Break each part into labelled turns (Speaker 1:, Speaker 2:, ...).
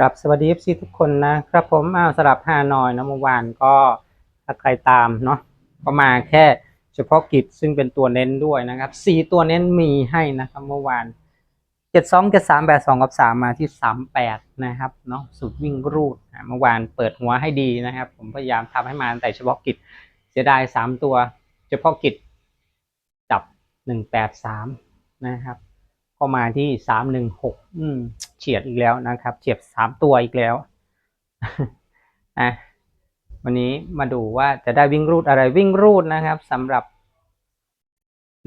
Speaker 1: ครับสวัสดี FC ทุกคนนะครับผมอ้าวสลับฮานอยนะเมื่อวานก็ถ้าใครตามเนาะก็มาแค่เฉพาะกิจซึ่งเป็นตัวเน้นด้วยนะครับสี่ตัวเน้นมีให้นะครับเมื่อวานเจ็ดสองเจ็ดสามแปดสองกับสามมาที่สามแปดนะครับเนาะสุดวิ่งรูดเมื่อวานเปิดหัวให้ดีนะครับ ผมพยายามทำให้มาแต่เฉพาะกิจเสียดายสามตัว เฉพาะกิจจับหนึ่งแปดสามนะครับ ก็มาที่สามหนึ่งหกเฉียดอีกแล้วนะครับเฉียดสามตัวอีกแล้วอะวันนี้มาดูว่าจะได้วิ่งรูดอะไรวิ่งรูดนะครับสำหรับ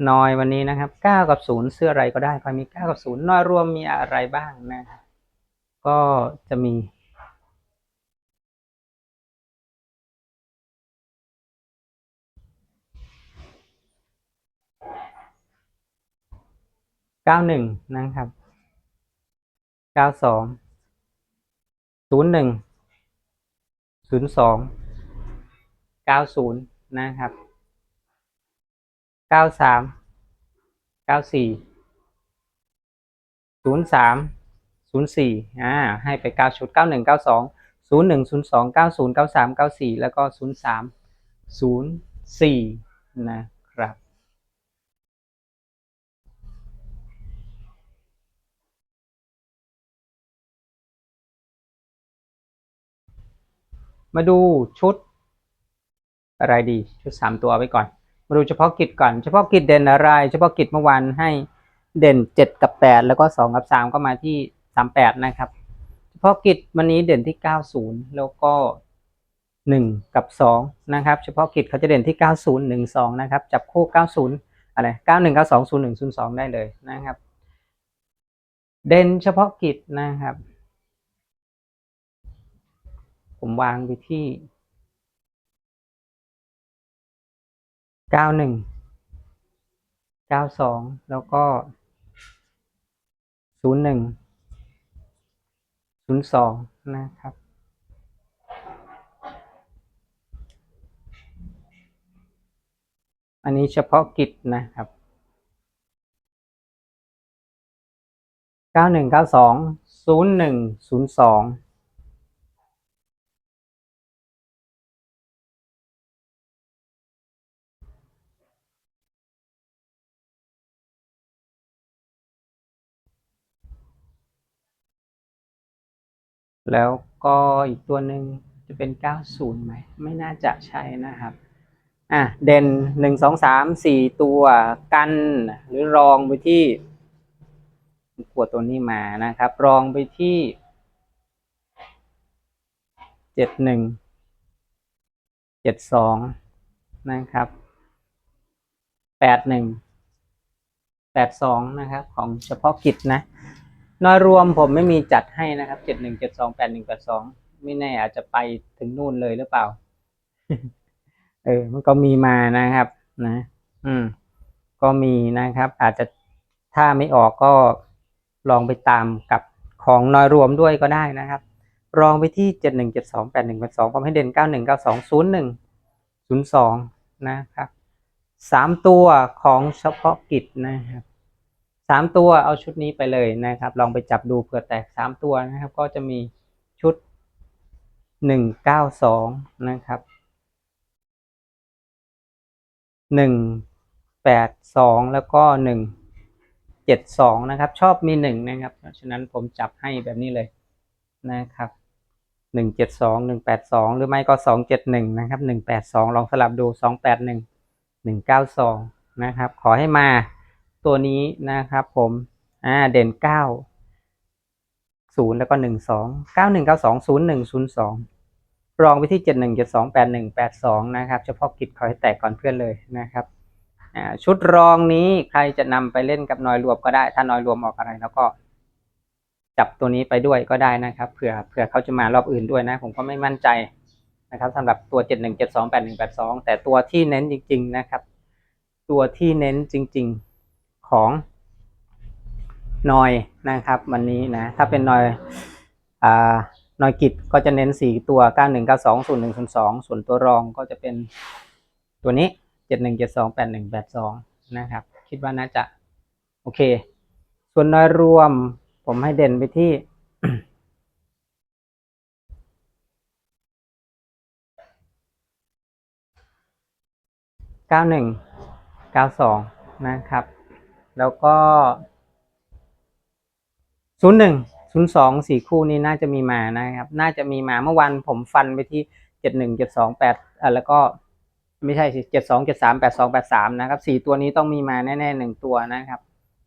Speaker 1: นอยวันนี้นะครับเก้ากับศูนย์เสื้ออะไรก็ได้ใครมีเก้ากับศูนย์นอยรวมมีอะไรบ้างนะ ก็จะมี เก้าหนึ่งนะครับเก้าสองศูนย์หนึ่งศูนย์สองเก้าศูนย์นะครับเก้าสามเก้าสี่ศูนย์สามศูนย์สี่อ่าให้ไปเก้าชุดเก้าหนึ่งเก้าสองศูนย์หนึ่งศูนย์สองเก้าศูนย์เก้าสามเก้าสี่แล้วก็ศูนย์สามศูนย์สี่นะครับ มาดูชุด อะไรดี ชุดสามตัวไว้ก่อน มาดูเฉพาะกิจก่อน เฉพาะกิจเด่นอะไร เฉพาะกิจเมื่อวานให้เด่นเจ็ดกับแปดแล้วก็สองกับสามก็มาที่สามแปดนะครับ เฉพาะกิจวันนี้เด่นที่เก้าศูนย์แล้วก็หนึ่งกับสองนะครับ เฉพาะกิจเขาจะเด่นที่เก้าศูนย์หนึ่งสองนะครับ จับคู่เก้าศูนย์อะไรเก้าหนึ่งเก้าสองศูนย์หนึ่งศูนย์สองได้เลยนะครับ เด่นเฉพาะกิจนะครับ ผมวางไปที่เก้าหนึ่งเก้าสองแล้วก็ศูนย์หนึ่งศูนย์สองนะครับ อันนี้เฉพาะกิจนะครับเก้าหนึ่งเก้าสองศูนย์หนึ่งศูนย์สอง แล้วก็อีกตัวหนึ่งจะเป็น 90ไหมไม่น่าจะใช่นะครับอะเด่นหนึ่งสองสามสี่ตัวกันหรือรองไปที่ขวดตัวนี้มานะครับ รองไปที่เจ็ดหนึ่งเจ็ดสองนะครับแปดหนึ่งแปดสองนะครับของเฉพาะกิจนะ นอยรวมผมไม่มีจัดให้นะครับเจ็ดหนึ่งเจ็ดสองแปดหนึ่งแปดสองไม่แน่อาจจะไปถึงนู่นเลยหรือเปล่า เออ มันก็มีมานะครับ นะ อืม ก็มีนะครับ อาจจะถ้าไม่ออกก็ลองไปตามกับของนอยรวมด้วยก็ได้นะครับ รองไปที่เจ็ดหนึ่งเจ็ดสองแปดหนึ่งแปดสองผมให้เด่นเก้าหนึ่งเก้าสองศูนย์หนึ่งศูนย์สองนะครับสามตัวของเฉพาะกิจนะครับ สามตัวเอาชุดนี้ไปเลยนะครับ ลองไปจับดูเผื่อแตกสามตัวนะครับ ก็จะมีชุดหนึ่งเก้าสองนะครับหนึ่งแปดสองแล้วก็หนึ่งเจ็ดสองนะครับ ชอบมีหนึ่งนะครับ เพราะฉะนั้นผมจับให้แบบนี้เลยนะครับหนึ่งเจ็ดสองหนึ่งแปดสองหรือไม่ก็สองเจ็ดหนึ่งนะครับหนึ่งแปดสองลองสลับดูสองแปดหนึ่งหนึ่งเก้าสองนะครับ ขอให้มา ตัวนี้นะครับผมอ่าเด่นเก้าศูนย์แล้วก็หนึ่งสองเก้าหนึ่งเก้าสองศูนย์หนึ่งศูนย์สองรองไปที่เจ็ดหนึ่งเจ็ดสองแปดหนึ่งแปดสองนะครับเฉพาะกิจขอให้แตกก่อนเพื่อนเลยนะครับอ่าชุดรองนี้ใครจะนำไปเล่นกับนอยรวมก็ได้ ถ้านอยรวมออกอะไรแล้วก็ จับตัวนี้ไปด้วยก็ได้นะครับเผื่อเผื่อเขาจะมารอบอื่นด้วยนะ ผมก็ไม่มั่นใจนะครับสำหรับตัวเจ็ดหนึ่งเจ็ดสองแปดหนึ่งแปดสองแต่ตัวที่เน้นจริง ๆ นะครับ ตัวที่เน้นจริง ๆ ของนอยนะครับ วันนี้นะ ถ้าเป็นนอยอ่านอยกิจก็จะเน้น 4 ตัว 91 92 01 02 ส่วนตัวรองก็จะเป็นตัวนี้ 71 72 81 82 นะครับ คิดว่าน่าจะ โอเค ส่วนนอยรวมผมให้เด่นไปที่เก้าหนึ่งเก้าสองนะครับ แล้วก็ศูนย์หนึ่งศูนย์สองสี่คู่นี้น่าจะมีมานะครับ น่าจะมีมาเมื่อวันผมฟันไปที่เจ็ดหนึ่งเจ็ดสองแปดอะแล้วก็ไม่ใช่สิเจ็ดสองเจ็ดสามแปดสองแปดสามนะครับสี่ตัวนี้ต้องมีมาแน่ๆหนึ่งตัวนะครับ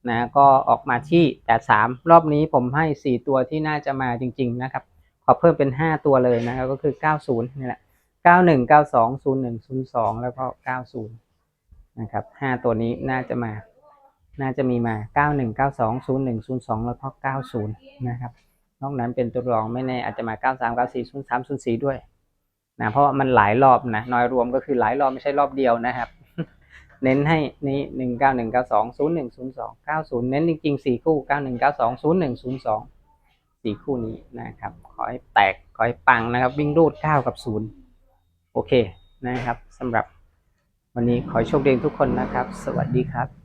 Speaker 1: นะก็ออกมาที่แปดสามรอบนี้ผมให้สี่ตัวที่น่าจะมาจริง ๆ นะครับ ขอเพิ่มเป็นห้าตัวเลยนะครับ ก็คือเก้าศูนย์นี่แหละเก้าหนึ่งเก้าสองศูนย์หนึ่งศูนย์สองแล้วก็เก้าศูนย์นะครับห้าตัวนี้น่าจะมา น่าจะมีมาเก้าหนึ่งเก้าสองศูนย์หนึ่งศูนย์สองแล้วก็เก้าศูนย์นะครับ นอกนั้นเป็นตัวรองไม่แน่อาจจะมาเก้าสามเก้าสี่ศูนย์สามศูนย์สี่ด้วยนะเพราะมันหลายรอบนะน้อยรวมก็คือหลายรอบไม่ใช่รอบเดียวนะครับ เน้นให้นี่หนึ่งเก้าหนึ่งเก้าสองศูนย์หนึ่งศูนย์สองเก้าศูนย์เน้นจริงๆสี่คู่เก้าหนึ่งเก้าสองศูนย์หนึ่งศูนย์สองสี่คู่นี้นะครับ ขอให้แตก ขอให้ปังนะครับ วิ่งรูดเก้ากับศูนย์โอเคนะครับสำหรับวันนี้ขอโชคดีทุกคนนะครับ สวัสดีครับ